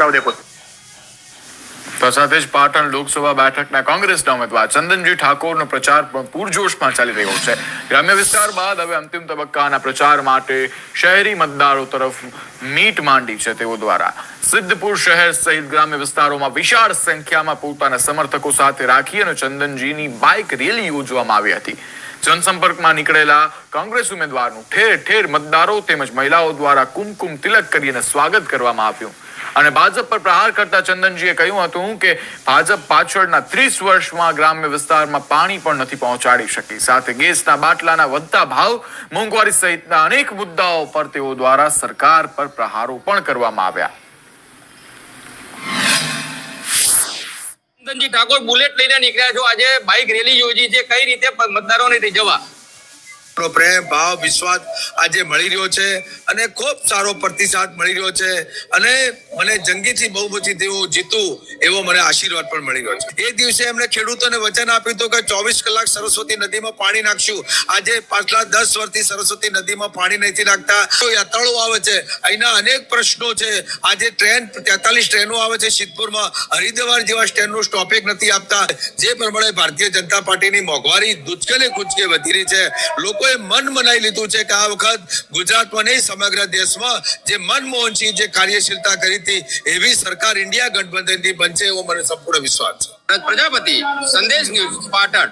બતાવો દેખો સાથે જ પાટણ લોકસભા બેઠકના કોંગ્રેસના ઉમેદવાર ચંદનજી ઠાકોરનો પ્રચાર પણ પૂરજોશમાં ચાલી રહ્યો છે. ગ્રામ્ય વિસ્તાર બાદ હવે અંતિમ તબક્કાના પ્રચાર માટે શહેરી મતદારો તરફ મીટ માંડી છે તેઓ દ્વારા. સિદ્ધપુર શહેર સહિત ગ્રામ્ય વિસ્તારોમાં વિશાળ સંખ્યામાં પોતાના સમર્થકો સાથે રાખી અને ચંદનજીની બાઇક રેલી યોજવામાં આવી હતી. જનસંપર્કમાં નીકળેલા કોંગ્રેસ ઉમેદવારનું ઠેર ઠેર મતદારો તેમજ મહિલાઓ દ્વારા કુમકુમ તિલક કરીને સ્વાગત કરવામાં આવ્યું. અને ભાજપ પર પ્રહાર કરતા ચંદનજીએ કહ્યું હતું કે ભાજપ પાછળના ત્રીસ વર્ષમાં ગ્રામ્ય વિસ્તારમાં પાણી પણ નથી પહોંચાડી શકી. સાથે ગેસના બાટલાના વધતા ભાવ, મોંઘવારી સહિતના અનેક મુદ્દાઓ પર તેઓ દ્વારા સરકાર પર પ્રહારો પણ કરવામાં આવ્યા. ચંદનજી ઠાકોર બુલેટ લઈને નીકળ્યા છો. આજે બાઇક રેલી યોજી છે. કઈ રીતે મતદારોને રીઝવવા પ્રેમ, ભાવ, વિશ્વાસ આજે મળી રહ્યો છે અને ખૂબ સારો પ્રતિસાદ મળી રહ્યો છે. અને મને જંગીથી બહુમતી તેવું જીતું એવો મને આશીર્વાદ પણ મળી છે. એ દિવસે એમણે ખેડૂતોને વચન આપ્યું હતું કે ચોવીસ કલાક સરસ્વતી નદીમાં પાણી નાખશું. આજે પાછલા દસ વર્ષથી સરસ્વતી નદીમાં પાણી નથી નાખતા. યાત્રાળુ આવે છે. અહીંના અનેક પ્રશ્નો છે. આજે ટ્રેન, તેતાલીસ ટ્રેનો આવે છે સિદ્ધપુરમાં. હરિદ્વાર જેવા સ્ટેન્ડનું સ્ટોપેજ નથી આપતા. જે પ્રમાણે ભારતીય જનતા પાર્ટીની મોંઘવારી દુચકે કુચકે વધી રહી છે. લોકોએ મન મનાઈ લીધું છે કે આ વખત ગુજરાતમાં નહીં, સમગ્ર દેશમાં જે મનમોહનસિંહ જે કાર્યશીલતા કરી હતી, એવી સરકાર ઇન્ડિયા ગઠબંધનથી બનશે એવો મને સંપૂર્ણ વિશ્વાસ છે. પ્રજાપતિ સંદેશ ન્યૂઝ પાટણ.